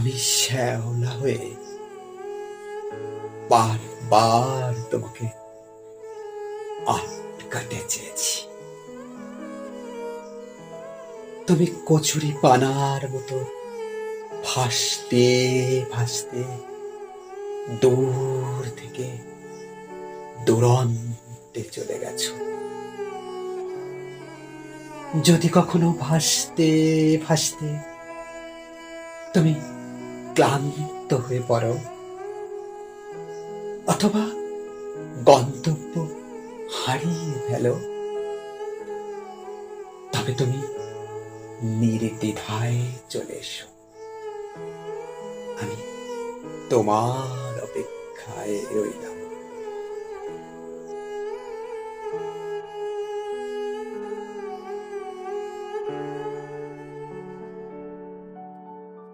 আমি শ্যাওলা হয়ে বারবার তোমাকে আটকাতে চেয়েছি। তুমি কচুরি পানার মতো ভাসতে ভাসতে দূর থেকে দুরন্তে চলে গেছো। যদি কখনো ভাসতে ভাসতে তুমি ক্লান্ত হয়ে পড়ো। অথবা গন্তব্য হারিয়ে ফেলো। তবে তুমি নির্দ্বিধায় চলে এসো। আমি তোমার অপেক্ষায় রইলাম।